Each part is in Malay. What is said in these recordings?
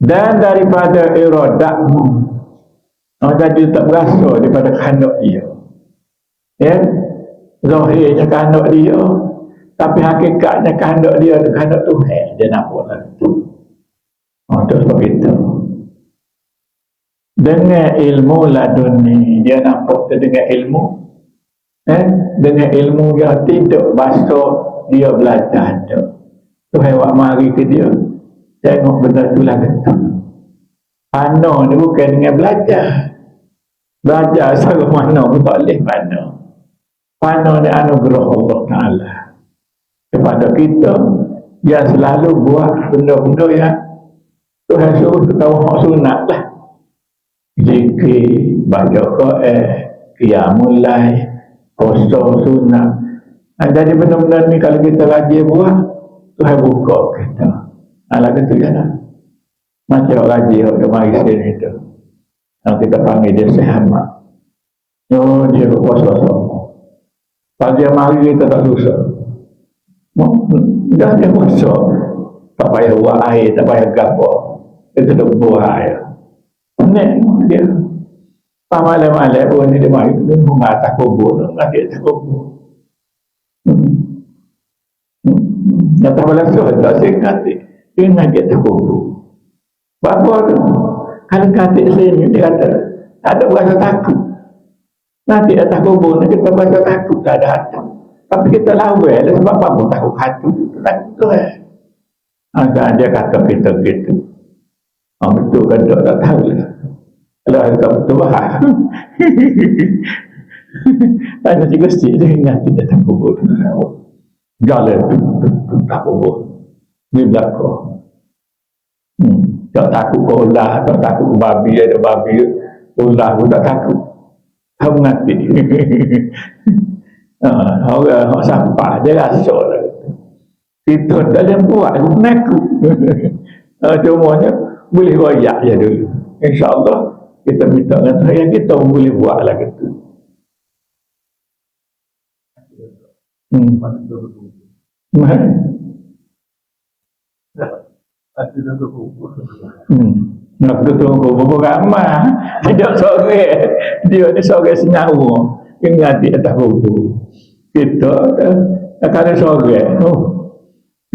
dan daripada iradatmu oh, jadi tak berasa daripada kehendak dia. Ya? Zahirnya kehendak dia. Tapi hakikatnya kehendak dia itu kehendak Tuhan dia nampak lah. Itu oh, itu sebab itu. Dengan ilmu laduni dia nampak dengan ilmu. Eh? dengan ilmu yang tidak basuh dia belajar Tuhan buat mari ke dia Tengok benda tu lah kata. Pano ni bukan dengan belajar. Belajar sama mana pun tak boleh pano. Pano ni anugerah Allah Ta'ala. Kepada kita, dia selalu buat benda-benda yang Tuhan suruh kita tahu sunat lah. Jika baca Quran, Qiyamulai, Kosong sunat. Nah, jadi benda-benda ni kalau kita rajin buat, Tuhan buka kita. Alah itu ya lah. Macam orang gaji yang kemari sini itu. Yang kita panggil dia sehamat. Oh, dia berpuasa sama. Pagi yang mari kita tak susah. Dah dia puasa. Tak payah buat air, tak payah gapa. Itu tak buat air. Ini dia. Tak malam-malam pun dia mari. Dia mengatakan kubur. Dia mengatakan kubur. Hmm. Hmm. Tak boleh suruh. Tak singkat Ingat dia terkubur. Bapa tu, kalau katik sini, dia kata, tak ada rasa takut. Nanti dah tak kubur, kita rasa takut, tak ada hati. Tapi kita lawan, lah sebab apa pun takut hati. Takut tu eh. Maka dia kata kita gitu. Oh, betul kan, tak, tak tahu lah. Kalau ada betul, lah. Ada cikgu sih, dia ingat tak kubur. Jalan tu, tak kubur di belakang. Hmm. Tak takut ke ular, tak takut ke babi, ada babi, ular pun tak takut. Kamu mati. Ha, orang orang sampah, dia rasa lah. Kita tak ada buat, aku menakut. Ha, cumanya, boleh royak je dulu. InsyaAllah, kita minta dengan Tuhan, kita boleh buat lah gitu. Hmm. Hmm. Nak ketemu buku ramah. Tidak sore. Dia ni sore senyawa. Ingat dia tak buku. Kita akan sore. Oh.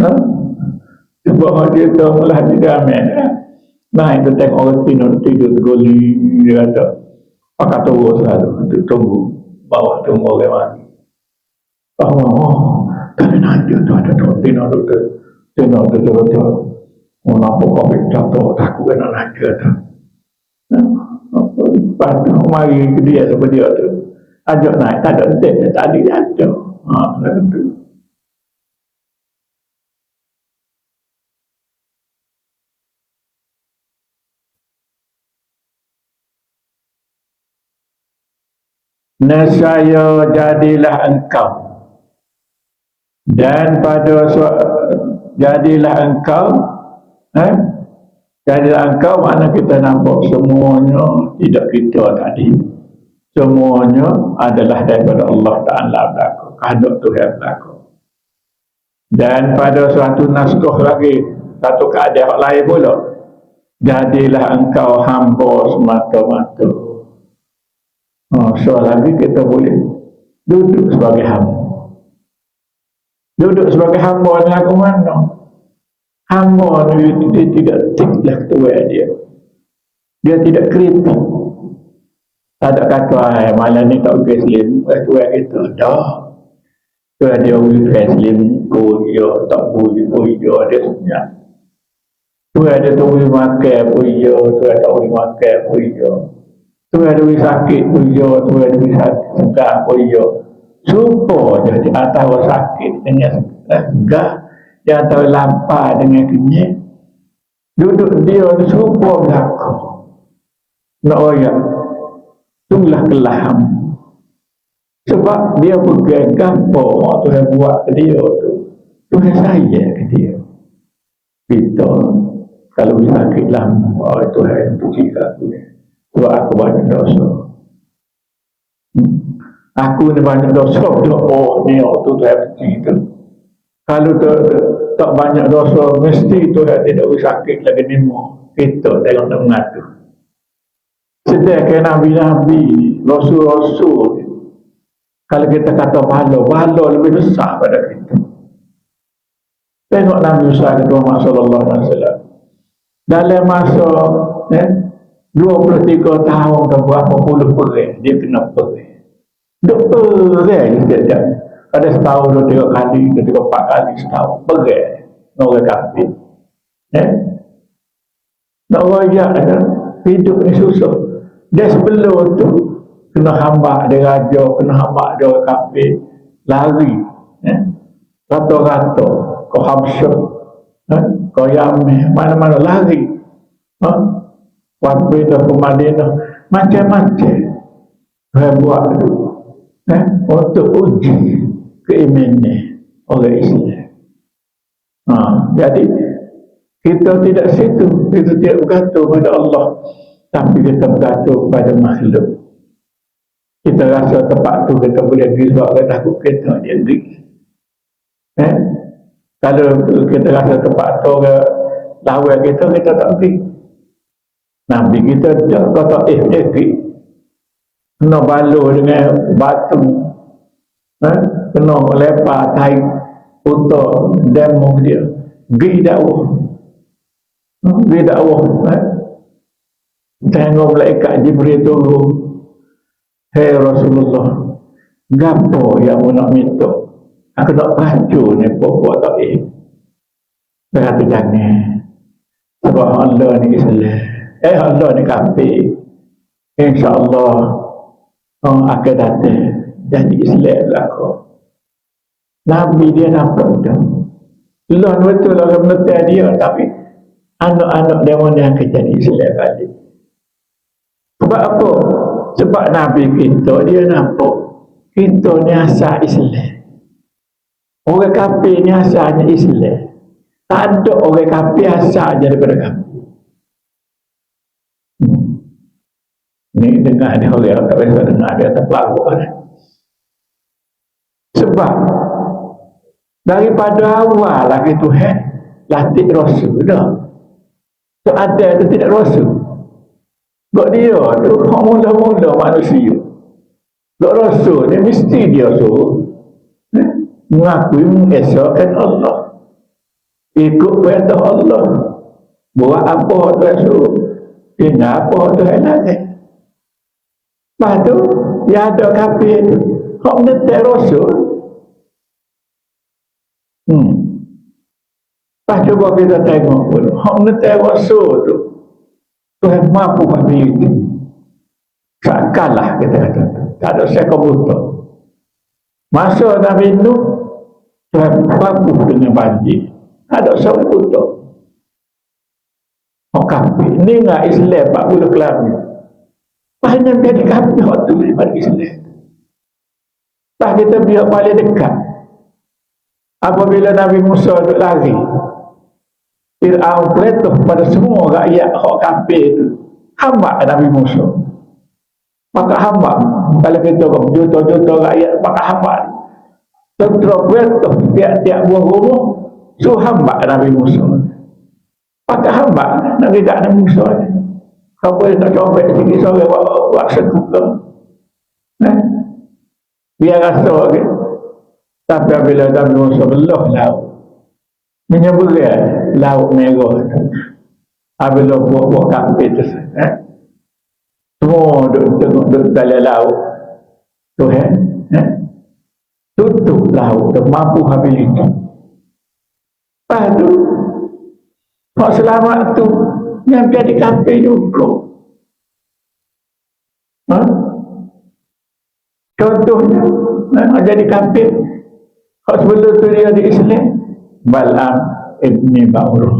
Ha? Sebab dia tu malah di dalam Nah, itu tengok orang tidur, tidur tergoli, dia kata, pakai tunggu selalu, tunggu, bawah tunggu orang mati. Oh, oh, tapi nanti tu ada tu, tidur tu, tidur tu, tidur tu, Oh, nampak kau jatuh takut kena naga tu. Lepas tu, mari ke dia sama dia tu. Ajak naik, tak ada dek, tak ada jatuh. Ha, tu. Nesaya jadilah engkau dan pada jadilah engkau Eh? Jadi engkau mana kita nampak semuanya tidak kita tadi. Semuanya adalah daripada Allah Ta'ala berlaku. Kehendak Tuhan berlaku. Dan pada suatu naskah lagi, satu keadaan lain pula. Jadilah engkau hamba semata-mata. Oh, so lagi kita boleh duduk sebagai hamba. Duduk sebagai hamba ni aku mana? Hamba ni dia tidak tiklah ketua dia. Dia tidak kritik. Tak ada kata, eh, malam ni tak slim. Eh, ketua kita, dah. Ketua dia boleh slim, pun ya, tak pun ya, dia senyap. Ketua dia tak boleh makan, ya, ketua tak boleh makan, ya. Ketua dia boleh sakit, ya, ketua dia boleh sakit, segar, pun ya. Supaya dia di atas sakit dengan segar, dia tahu lapar dengan kenyang duduk dia serupa belaka nak royak itulah kelaham sebab dia pegang gambar Tuhan buat ke dia tu. Tuhan saya ke dia. Kita kalau sakit lama Tuhan puji aku sebab aku banyak dosa. Aku ni banyak dosa. Oh ni waktu Tuhan puji tu. Kalau tak, tak banyak dosa mesti tu dah tidak sakit lagi ni mau kita tengok nak mengatu sedangkan Nabi-Nabi Rasul-Rasul. Kalau kita kata pahala pahala lebih besar pada kita. Tengok Nabi Musa Muhammad Sallallahu Alaihi Wasallam. Dalam masa eh, 23 tahun atau berapa puluh perih dia kena perih dia perih dia ada setahun dua tiga kali dua tiga empat kali setahun. Perih orang kafir. Eh? Nak royak kan hidup ni susah. Dia sebelum tu kena hamba dia raja kena hamba dia orang kafir. Lari. Eh? Rata-rata kau hamsyuk eh? kau yameh. Mana-mana lari. Ha? waktu itu ke Madinah macam-macam. Saya buat eh? untuk uji keimanan orang Islam. Ha, jadi kita tidak situ kita tidak berkata kepada Allah. Tapi kita berkata kepada makhluk. Kita rasa tempat tu kita boleh pergi sebab kita takut kita dia pergi. Eh? kalau kita rasa tempat tu lawan kita kita tak pergi. Nabi kita dia kata eh dia pergi kena balu dengan batu. Eh? kena lepas tai untuk demo dia. Pergi dakwah pergi dakwah eh? tengok malaikat Jibril turun Hei Rasulullah Gapo yang mau nak minta? Aku nak baca ni Buat tak eh? Saya kata jangan Sebab Allah ni Islam Eh Allah ni kafir InsyaAllah Oh akan datang Jadi Islam kau Nabi dia nampak tu Allah betul lah menetai dia Tapi Anak-anak dia mana akan jadi Islam balik Sebab apa? Sebab Nabi kita dia nampak kita ni asal Islam. Orang kafir ni asalnya Islam. Tak ada orang kafir asal daripada kafir. Hmm. Ni dengar ni orang yang tak biasa dengar dia tak pelaku Sebab daripada awal lagi Tuhan latih Rasul dah. So ada itu tidak Rasul. Sebab dia tu mula-mula manusia. Tak rasa dia mesti dia suruh. Eh? Mengakui mengesahkan Allah. Ikut perintah Allah. Buat apa tu suruh. Kena apa tu yang lain. Lepas tu, dia ada kafir tu. Kau menetek rasul. Hmm. Lepas cuba kita tengok pun. Kau menetek rasul tu. Tuhan mampu kami itu. Takkanlah kita kata. Tak ada saya komputer. Masa Nabi Nuh, Tuhan mampu dengan banjir. Tak ada saya komputer. Oh kafir. Ini enggak Islam 40 kelamin. Banyak jadi kafir waktu lewat Islam. Tak kita biar paling dekat. Apabila Nabi Musa duduk lari, Fir'aun perintah kepada semua rakyat orang kafir itu hamba Nabi Musa? Maka hamba kalau kita juta-juta rakyat maka hamba. Tentera perintah tiap-tiap buah rumah su hamba Nabi Musa? Maka hamba Nabi tak Nabi Musa. kau boleh tak coba sikit sore buat sekuka eh? biar rasa okay? tapi bila Nabi Musa belah laut menyeberang laut merah apabila buah-buah kampit tu eh? semua duduk tengok duduk dalam laut tu eh? eh? tutup laut tu mampu habis itu lepas tu Pak selamat tu yang jadi kampit juga ha? contohnya eh? jadi kampit kalau sebelum tu dia di Islam Bal'am ibni Ba'uruh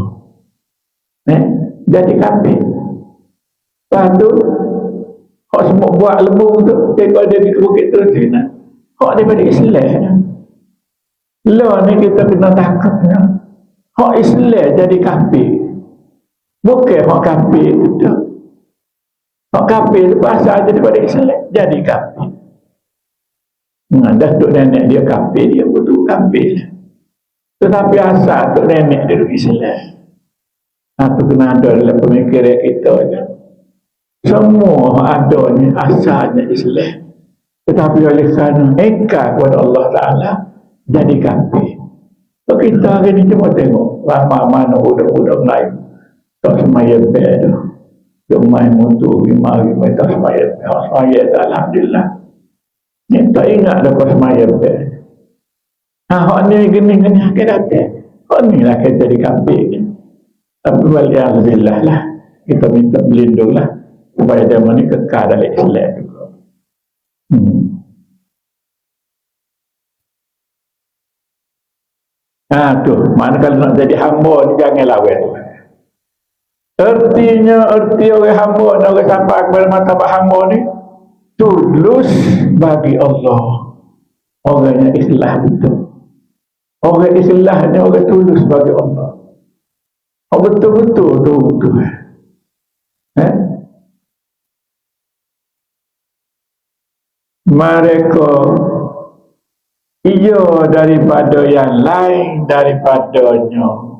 eh? jadi kafir lepas tu kau semua buat lembu tu tengok dia di bukit tu sini kau daripada Islam lo ni kita kena takut ya. kau Islam jadi kafir bukan kau kafir itu kau kafir itu bahasa daripada Islam jadi kafir Nah, dah tu nenek dia kafir, dia betul kafir. Tetapi asal tu nenek dia Islam. Itu kena ada dalam pemikiran kita je. Semua ada ni asalnya Islam. Tetapi oleh kerana eka kepada Allah Ta'ala, jadi kafir. So kita hari ni cuma tengok ramai mana budak-budak lain. Tak semaya bed tu. Dia main mutu, lima tak semaya. Oh, semaya tak Alhamdulillah. Ni tak ingat dah pas semaya bed. Ha, hak ni gini-gini akan datang. Hak ni lah kita jadi kafir ni. Tapi balik Alhamdulillah lah. Kita minta berlindung lah. Supaya dia ni kekal dalam Islam juga. Hmm. Ha tu, mana kalau nak jadi hamba ni jangan lawan tu. Artinya, erti orang hamba ni orang sampai kepada mata hamba ni tulus bagi Allah. Orangnya islah itu. Orang islah ni orang tulus bagi Allah. Oh, betul-betul tu tu. Eh? Mereka ia daripada yang lain daripadanya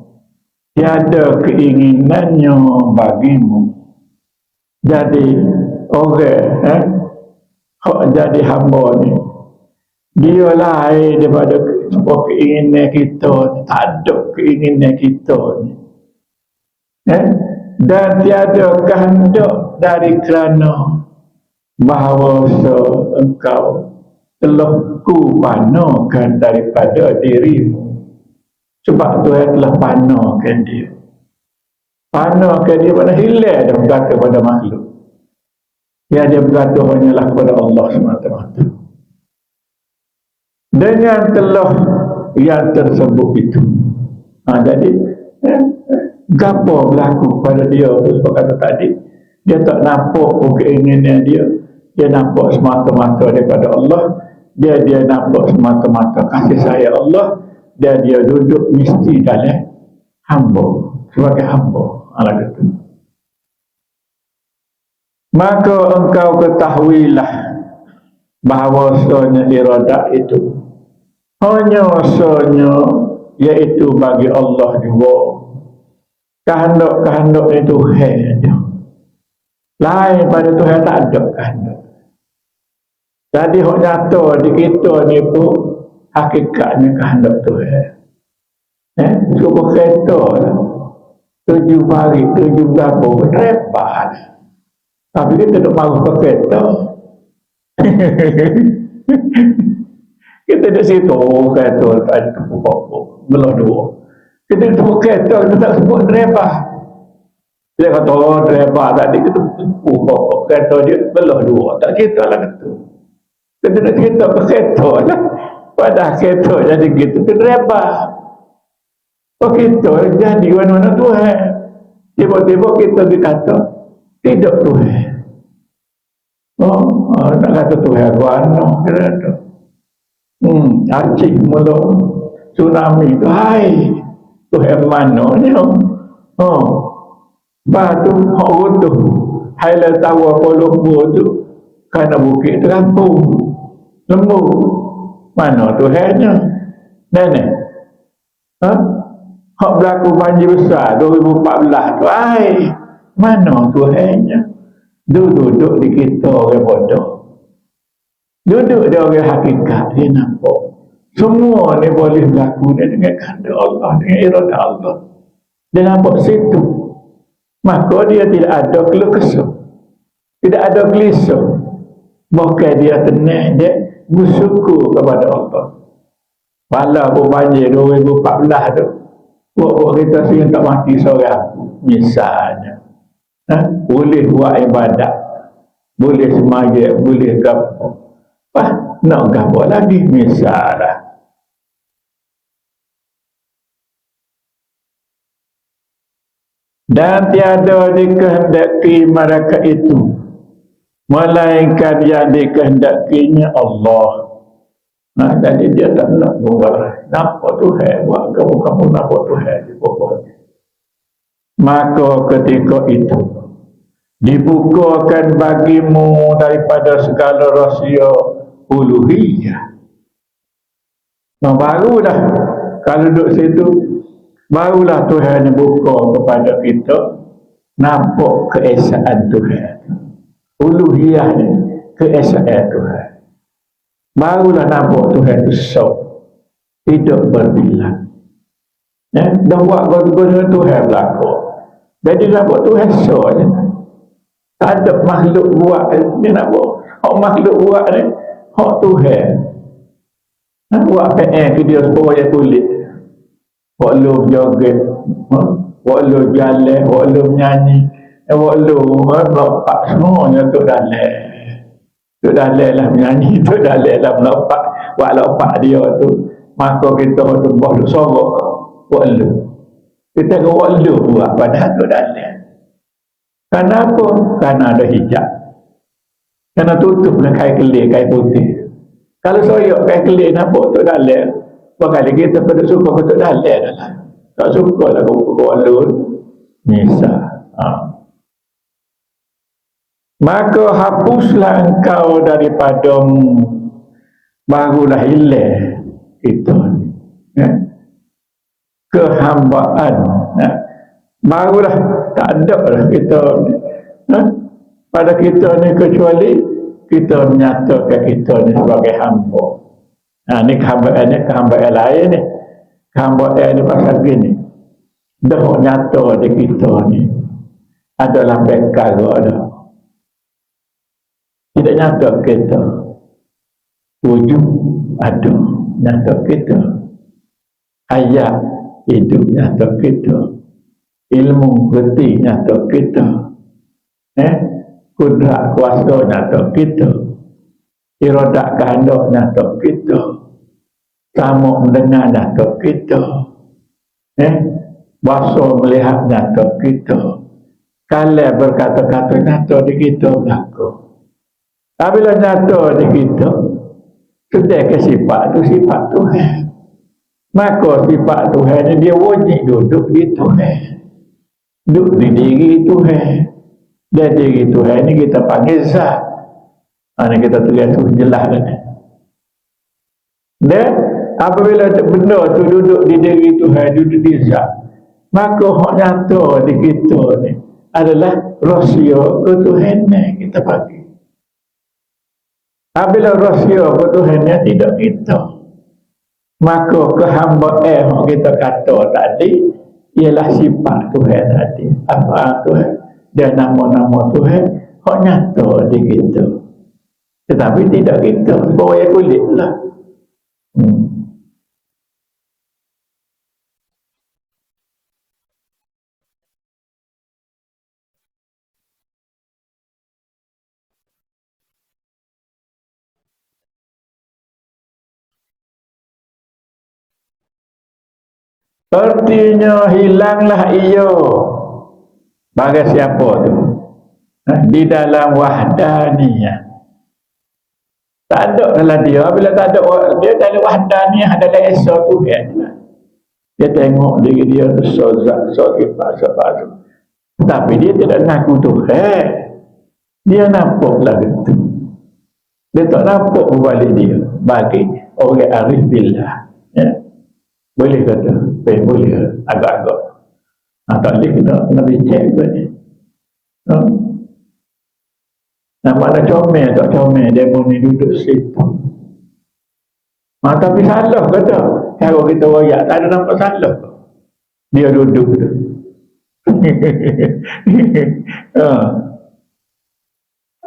tiada keinginannya bagimu. Jadi orang eh? Kok jadi hamba ni. Dia lain daripada semua keinginan kita. Tak ada keinginan kita ni. Eh? dan tiada kehendak dari kerana bahawa engkau telah ku panakan daripada dirimu sebab Tuhan telah panakan dia. Panakan dia pada hilang dia berkata kepada makhluk. Ya dia berkata hanyalah kepada Allah semata-mata. Dengan telah yang tersebut itu. Ha, jadi eh, gapo berlaku pada dia sebab kata tadi dia tak nampak keinginan dia. Dia nampak semata-mata daripada Allah. Dia dia nampak semata-mata kasih sayang Allah dan dia duduk mesti dalam hamba sebagai hamba Allah kata maka engkau ketahuilah bahawa sebenarnya iradat itu hanya sebenarnya iaitu bagi Allah juga. Kehendak-kehendak itu hanya lain pada Tuhan tak ada kehendak. Jadi hak nyata di kita ni pun hakikatnya kehendak Tuhan eh cuba kereta lah tujuh hari tujuh berapa repot tapi kita tak mahu ke kereta kita di situ oh, kereta tak ada apa-apa belum dua kita tengok kereta, kita tak sebut driver. Dia kata, oh driver tadi kita sebut pokok kereta dia belah dua. Tak cerita lah kata. Kita nak cerita ke kereta lah. Pada kereta jadi gitu, ke driver. Oh kita jadi mana-mana Tuhan. Tiba-tiba kita dikata, tidak Tuhan. Oh, oh nak kata Tuhan mana kata. Hmm, acik mula tsunami tu. Hai, Tuhan mana ni oh. Batu hak tu Haila tahu apa lembu tu Kerana bukit terampung Lembu Mana Tuhannya Nenek ha? Hak berlaku banjir besar 2014 tu Ay, Mana Tuhannya Duduk-duduk di kita orang bodoh Duduk dia orang hakikat Dia nampak semua ni boleh berlaku dengan kehendak Allah, dengan iradah Allah. Dia nampak situ. Maka dia tidak ada keluh kesah. Tidak ada gelisah. Maka dia tenang, dia bersyukur kepada Allah. Walaupun banjir 2014 tu, buat-buat kita sehingga tak mati seorang. Misalnya. Ha? Boleh buat ibadat. Boleh semaya, boleh gapa. Wah, nak gapa lagi? Misalnya. dan tiada dikehendaki mereka itu melainkan yang dikehendakinya Allah. Nah jadi dia tak nak buat nampak Tuhan buat kamu-kamu nampak Tuhan pokoknya maka ketika itu dibukakan bagimu daripada segala rahsia uluhiyah. Nah baru dah kalau duduk situ barulah Tuhan buka kepada kita. Nampak keesaan Tuhan uluhiyah ni keesaan Tuhan barulah nampak Tuhan itu sok hidup berbilang ya? dah buat guna Tuhan berlaku jadi nampak Tuhan sok je tak ada makhluk buat dia nak buat hak makhluk buat ni hak Tuhan ha? buat PN ke dia supaya kulit buat lu joget ha? buat lu jalan buat lu menyanyi buat lu bapak semuanya tu dalam. Tu dalil lah menyanyi tu dalil lah melompat. Buat lompat dia tu maka kita tu buat lu sorok buat lu. Kita ke buat lu buat pada tu dalil kenapa? kerana ada hijab. Kerana tutup dengan kain kelir kain putih. Kalau soyok kain kelir nampak tu dalil kali kita pada suka tu dalil dah tak suka lah kau buat lu. Misal. Ha maka hapuslah engkau daripada barulah hilang kita ni ya? kehambaan ya? barulah tak ada lah kita ni ya? pada kita ni kecuali kita menyatakan kita ni sebagai hamba nah ni kehambaan ni kehambaan lain ni kehambaan ni pasal gini dah nyata di kita ni adalah bekal ada tidak nyata kita wujud ada nyata kita ayat hidup nyata kita ilmu kerti nyata kita eh? Kudrat kuasa nyata kita iradat kehendak nyata kita tamu mendengar nyata kita eh? Bahasa melihat nyata kita kalau berkata-kata nyata di kita Apabila nyata di kita, sudah ke sifat tu sifat Tuhan. Maka sifat Tuhan ni dia wajib duduk di Tuhan. Duduk di diri Tuhan. Dan diri Tuhan ni kita panggil zat. Ini kita tulis tu jelas kan. Dan apabila benda tu duduk di diri Tuhan, duduk di zat. Maka hak nyata di kita ni adalah rahsia ke ni kita panggil. Apabila rahsia Tuhannya tidak kita. Maka kehambaan yang kita kata tadi Ialah sifat Tuhan tadi. Apa Tuhan? Dia nama-nama Tuhan Kau nyata di kita. Tetapi tidak kita. Bawa kulit lah. Hmm. Artinya hilanglah iyo Bagi siapa tu? Ha, Di dalam wahdaniyah. Tak ada dalam dia. Bila tak ada Dia dalam wahdaniyah Dalam esok tu kan Dia tengok diri dia tu Sozak Sozak Sozak Tapi dia tidak ngaku tu eh. Dia nampak lah gitu Dia tak nampak balik dia. Bagi orang arif billah. Ya? Boleh kata, eh, boleh agak-agak. Ha, tak boleh kita nak cek ke ni. Ha? Nah, mana comel tak comel, dia pun duduk situ. Ha, tapi salah kata. Kalau kita wayak, tak ada nampak salah. Dia duduk tu. ha.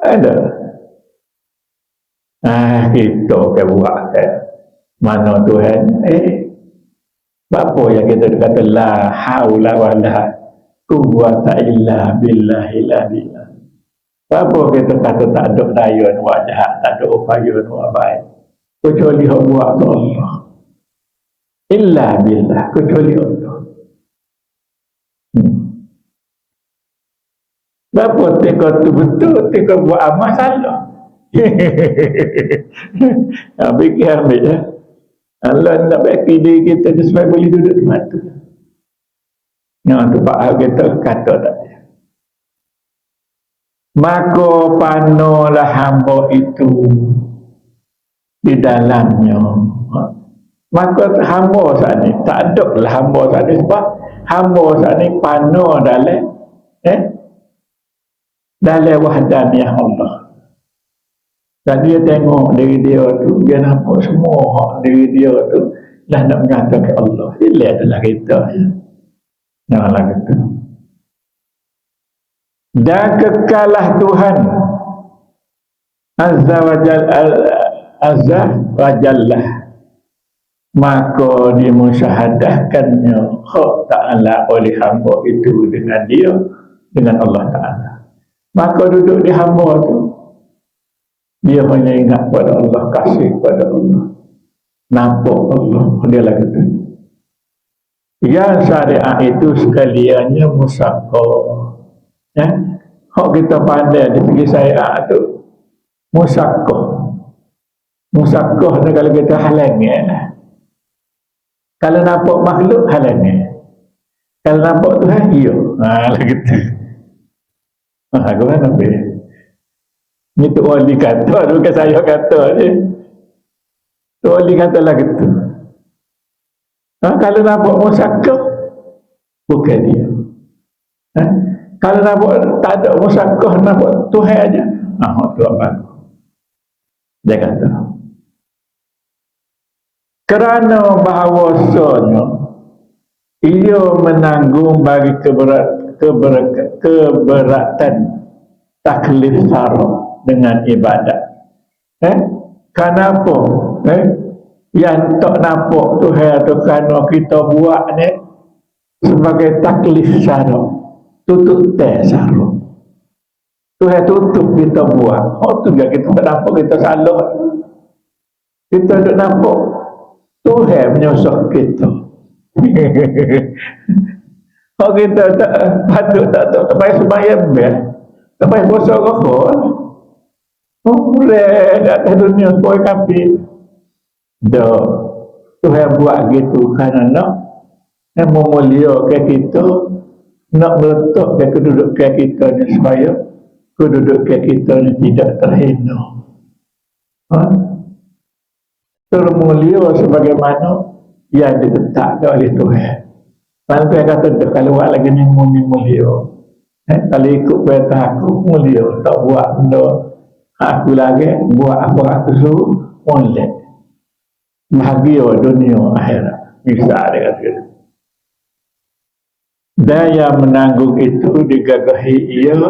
Ada. Ah, kita ke buat eh. Mana Tuhan? Eh, apa yang kita kata la haula wala quwwata illa billahi la billah. Apa kita kata tak ada daya nak buat jahat, tak ada upaya nak buat baik. Kecuali Allah Allah. Illa billah, kecuali Allah. Hmm. Berapa teka tu betul, teka buat amal salah. Habis kita ambil ya. Allah nak bagi diri kita tu supaya boleh duduk di mata. Yang tu Pak Al kita kata tadi. Maka panolah hamba itu di dalamnya. maka hamba saat ni tak ada lah hamba saat ni sebab hamba saat ni pano dalam eh dalam wahdaniyah Allah dia tengok diri dia tu dia nampak semua hak diri dia tu lah nak mengatakan Allah. Dia adalah kita janganlah kita dan kekalah Tuhan. Azza wa Jalla Azza wa Jalla maka dimusyahadahkannya hak ta'ala oleh hamba itu dengan dia dengan Allah ta'ala. Maka duduk di hamba itu dia hanya ingat pada Allah kasih pada Allah nampak Allah dia lagi itu yang syariat itu sekaliannya musakoh ya hak kita pandai di segi syariat itu musakoh musakoh ni kalau kita halang ya kalau nampak makhluk halangi. Kalau nampak Tuhan, iya. Ha, lah gitu. Ha, kau kan nampak? Ini tu wali kata, bukan saya kata ni. Tu wali kata lah gitu. Ha, kalau nampak musakah, bukan dia. Ha? Kalau nampak tak ada musakah, nampak Tuhan aja. Ha, tu apa? Dia kata kerana bahawasanya ia menanggung bagi keberat, keberat, keberatan taklif sarah dengan ibadat eh? kenapa eh? yang tak nampak tu atau kerana kita buat ni sebagai taklif sarah tutup teh sarah Tuhan tutup kita buat oh tu juga kita tak nampak kita salah kita tak nampak Tuhan menyusah kita. Kalau kita tak patut tak tak tak payah sembahyang ber. Tak payah puasa rokok. Tak ada dunia supaya kapi. Dah. Tuhan buat gitu kerana nak yang memuliakan kita nak meletakkan kedudukan kita ni supaya kedudukan kita ni tidak terhina. Ha? termulia sebagaimana yang ditetapkan oleh Tuhan. Kalau Tuhan kata, kalau buat lagi ni mumi mulia. Eh, kalau ikut perintah aku, mulia. Tak buat benda aku lagi, buat apa aku suruh, boleh. Bahagia dunia akhirat. Bisa dia kata yang menanggung itu digagahi ia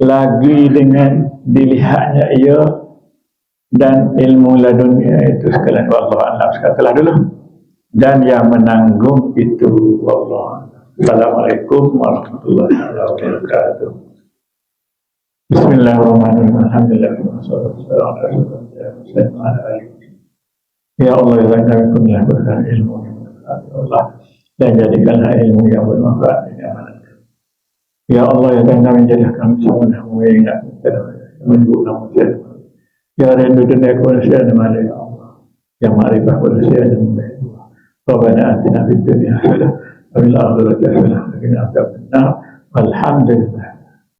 lagi dengan dilihatnya ia dan ilmu ladunya itu sekalian. Allah alam. Sekatalah dulu. Dan yang menanggung itu Allah Assalamualaikum warahmatullahi wabarakatuh Bismillahirrahmanirrahim Alhamdulillah Ya Allah ya kami kunlah berkah ilmu yang Allah dan jadikanlah ilmu yang bermanfaat Ya Allah ya kami jadikan kami semua yang ingat menunggu nama Ya rindu dunia manusia dan malah ya Allah. Ya ma'rifah manusia dan malah ya Allah. Rabbana atina fid dunia hasanah wa fil akhirati hasanah wa qina adzabannar. Alhamdulillah.